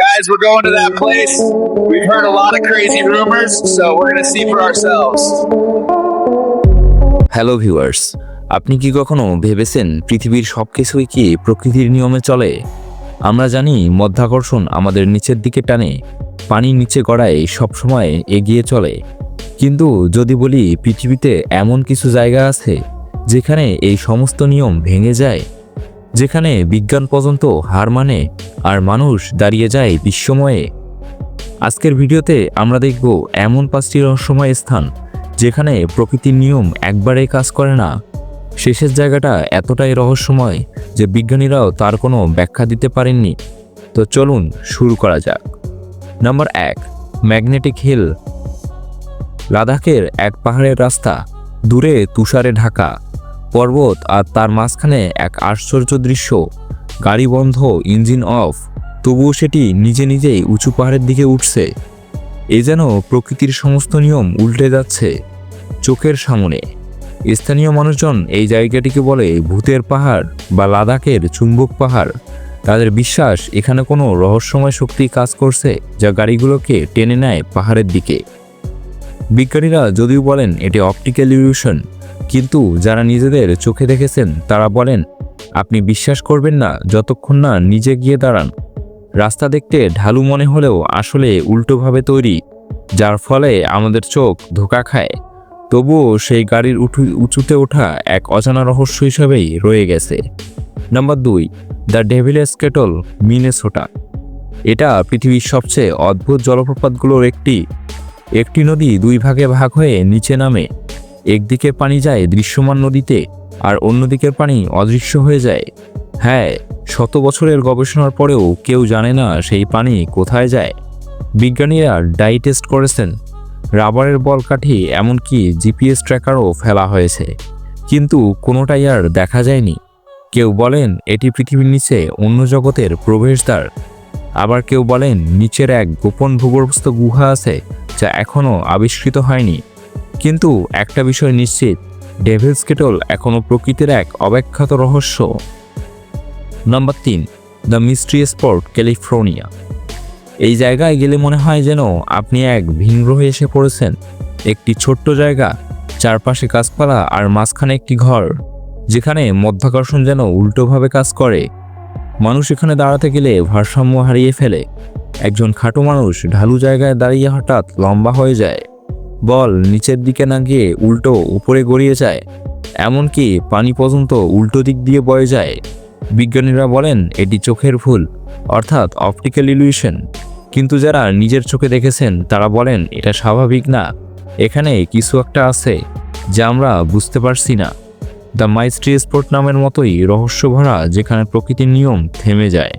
Guys, we're going to that place. We've heard a lot of crazy rumors, so we're going to see for ourselves. Hello viewers আপনি কি কখনো ভেবেছেন পৃথিবীর সব কিছুই কি প্রকৃতির নিয়মে চলে আমরা জানি মধ্যাকর্ষণ আমাদের নিচের দিকে টানে পানির নিচে গড়ায় সবসময় এগিয়ে চলে কিন্তু যদি বলি পৃথিবীতে এমন কিছু জায়গা আছে যেখানে এই সমস্ত নিয়ম ভেঙে যায় যেখানে বিজ্ঞান পর্যন্ত হার মানে আর মানুষ দাঁড়িয়ে যায় বিশ্বময়ে আজকের ভিডিওতে আমরা দেখব এমন পাঁচটি রহস্যময় স্থান যেখানে প্রকৃতির নিয়ম একবারে কাজ করে না। শেষের জায়গাটা এতটাই রহস্যময় যে বিজ্ঞানীরাও তার কোনো ব্যাখ্যা দিতে পারেননি। তো চলুন শুরু করা যাক। নাম্বার এক, ম্যাগনেটিক হিল। লাদাখের এক পাহাড়ের রাস্তা, দূরে তুষারে ঢাকা। পর্বত আর তার মাঝখানে এক আশ্চর্য দৃশ্য। গাড়ি বন্ধ, ইঞ্জিন অফ। তবুও সেটি নিজে নিজেই উঁচু পাহাড়ের দিকে উঠছে। এ যেন প্রকৃতির সমস্ত নিয়ম উল্টে যাচ্ছে চোখের সামনে। স্থানীয় মানুষজন এই জায়গাটিকে বলে ভূতের পাহাড় বা লাদাখের চুম্বক পাহাড়। তাদের বিশ্বাস, এখানে কোনো রহস্যময় শক্তি কাজ করছে যা গাড়িগুলোকে টেনে নেয় পাহাড়ের দিকে। বিজ্ঞানীরা যদিও বলেন এটি অপটিক্যাল ইলিউশন কিন্তু যারা নিজেদের চোখে দেখেছেন, তারা বলেন, আপনি বিশ্বাস করবেন না যতক্ষণ না নিজে গিয়ে দাঁড়ান। রাস্তা দেখতে ঢালু মনে হলেও আসলে উল্টোভাবে তৈরি, যার ফলে আমাদের চোখ ধোকা খায়। তবুও সেই গাড়ির উঠু, উঁচুতে ওঠা এক অজানা রহস্য হিসাবেই রয়ে গেছে। নাম্বার দুই, দ্য ডেভিলেস কেটল মিনেসোটা। এটা পৃথিবীর সবচেয়ে অদ্ভুত জলপ্রপাতগুলোর একটি। একটি নদী দুই ভাগে ভাগ হয়ে নিচে নামে। একদিকে পানি যায় দৃশ্যমান নদীতে, আর অন্যদিকের পানি অদৃশ্য হয়ে যায়। হ্যাঁ শত বছরের গবেষণার পরেও কেউ জানে না সেই পানি কোথায় যায়। বিজ্ঞানীরা ডাই টেস্ট করেছেন। রাবারের বল কাঠি এমনকি জিপিএস ট্র্যাকারও ফেলা হয়েছে। কিন্তু কোনোটাই আর দেখা যায়নি। কেউ বলেন এটি পৃথিবীর নিচে অন্য জগতের প্রবেশদ্বার। আবার কেউ বলেন নিচের এক গোপন ভূগর্ভস্থ গুহা আছে যা এখনও আবিষ্কৃত হয়নি। কিন্তু একটা বিষয় নিশ্চিত ডেভিলস কেটল এখনও প্রকৃতির এক অব্যাখ্যাত রহস্য। নাম্বার তিন দ্য মিস্ট্রি স্পট ক্যালিফোর্নিয়া এই জায়গায় গেলে মনে হয় যেন আপনি এক ভিনগ্রহে এসে পড়েছেন। একটি ছোট্ট জায়গা, চারপাশে গাছপালা আর মাঝখানে একটি ঘর, যেখানে মধ্যাকর্ষণ যেন উল্টোভাবে কাজ করে। মানুষ এখানে দাঁড়াতে গেলে ভারসাম্য হারিয়ে ফেলে। একজন খাটো মানুষ ঢালু জায়গায় দাঁড়িয়ে হঠাৎ লম্বা হয়ে যায়। বল, নিচের দিকে না গিয়ে উল্টো উপরে গড়িয়ে যায়। এমনকি পানি পর্যন্ত উল্টো দিক দিয়ে বয়ে যায়। বিজ্ঞানীরা বলেন, এটি চোখের ভুল, অর্থাৎ অপটিক্যাল ইলিউশন কিন্তু যারা নিজের চোখে দেখেছেন, তারা বলেন, এটা স্বাভাবিক না। এখানে কিছু একটা আছে, যা আমরা বুঝতে পারছি না। দ্য মাইস্ট্রি স্পোর্ট নামের মতোই রহস্য ভরা, যেখানে প্রকৃতির নিয়ম থেমে যায়।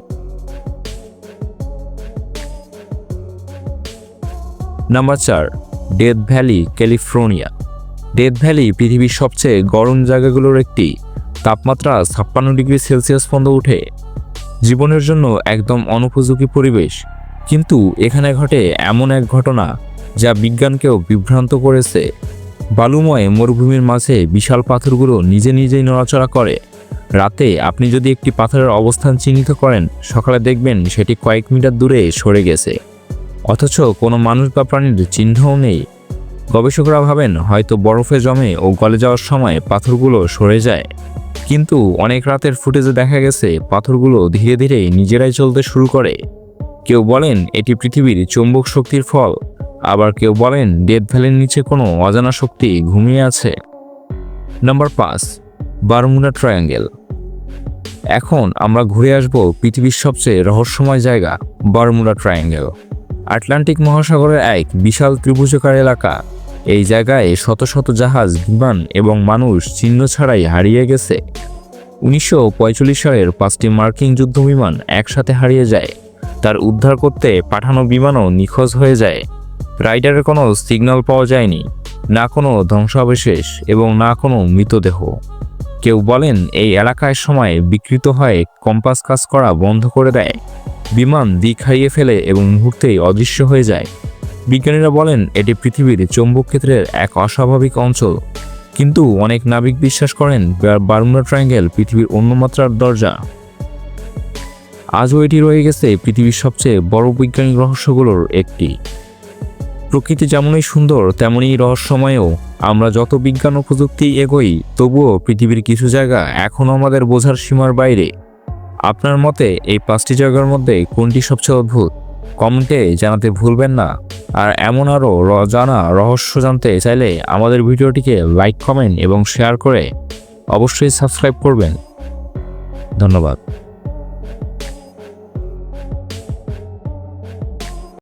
নাম্বার চার death valley California death valley পৃথিবীর সবচেয়ে গরম জায়গাগুলোর একটি। তাপমাত্রা ছাপ্পান্ন ডিগ্রি সেলসিয়াস পর্যন্ত উঠে জীবনের জন্য একদম অনুপযোগী পরিবেশ। কিন্তু এখানে ঘটে এমন এক ঘটনা যা বিজ্ঞানকেও বিভ্রান্ত করেছে। বালুময় মরুভূমির মাঝে বিশাল পাথরগুলো নিজে নিজেই নড়াচড়া করে। রাতে আপনি যদি একটি পাথরের অবস্থান চিহ্নিত করেন, সকালে দেখবেন সেটি কয়েক মিটার দূরে সরে গেছে। অথচ কোনো মানুষ বা প্রাণীর চিহ্নও নেই। গবেষকরা ভাবেন হয়তো বরফে জমে ও গলে যাওয়ার সময় পাথরগুলো সরে যায়। কিন্তু অনেক রাতের ফুটেজে দেখা গেছে পাথরগুলো ধীরে ধীরে নিজেরাই চলতে শুরু করে। কেউ বলেন এটি পৃথিবীর চৌম্বক শক্তির ফল, আবার কেউ বলেন ডেথ ভ্যালির নিচে কোনো অজানা শক্তি ঘুমিয়ে আছে। নাম্বার পাঁচ, বারমুডা ট্রায়াঙ্গেল। এখন আমরা ঘুরে আসব পৃথিবীর সবচেয়ে রহস্যময় জায়গা, বারমুডা ট্রায়াঙ্গেল। আটলান্টিক মহাসাগরের এক বিশাল ত্রিভুজাকার এলাকা। এই জায়গায় শত শত জাহাজ, বিমান এবং মানুষ চিহ্ন ছাড়াই হারিয়ে গেছে। উনিশশো সালের পাঁচটি মার্কিন যুদ্ধবিমান একসাথে হারিয়ে যায়। তার উদ্ধার করতে পাঠানো বিমানও নিখোঁজ হয়ে যায়। রাইডারের কোনো সিগন্যাল পাওয়া যায়নি। না কোনো ধ্বংসাবশেষ এবং না কোনো মৃতদেহ। কেউ বলেন এই এলাকায় সময় বিকৃত হয়ে, কম্পাস কাজ করা বন্ধ করে দেয়। বিমান দিক হারিয়ে ফেলে এবং মুহূর্তেই অদৃশ্য হয়ে যায়। বিজ্ঞানীরা বলেন, এটি পৃথিবীর চৌম্বক ক্ষেত্রের এক অস্বাভাবিক অঞ্চল। কিন্তু অনেক নাবিক বিশ্বাস করেন বারমুডা ট্রায়াঙ্গেল পৃথিবীর অন্য মাত্রার দরজা। আজও এটি রয়ে গেছে পৃথিবীর সবচেয়ে বড় বৈজ্ঞানিক রহস্যগুলোর একটি। প্রকৃতি যেমনই সুন্দর, তেমনই রহস্যময়ও। আমরা যত বিজ্ঞান ও প্রযুক্তি এগোই, তবুও পৃথিবীর কিছু জায়গা এখনও আমাদের বোঝার সীমার বাইরে। আপনার মতে এই পাঁচটি জায়গার মধ্যে কোনটি সবচেয়ে অদ্ভুত? কমেন্টে জানাতে ভুলবেন না। আর এমন আরও জানা রহস্য জানতে চাইলে আমাদের ভিডিওটিকে লাইক, কমেন্ট এবং শেয়ার করে অবশ্যই সাবস্ক্রাইব করবেন। ধন্যবাদ।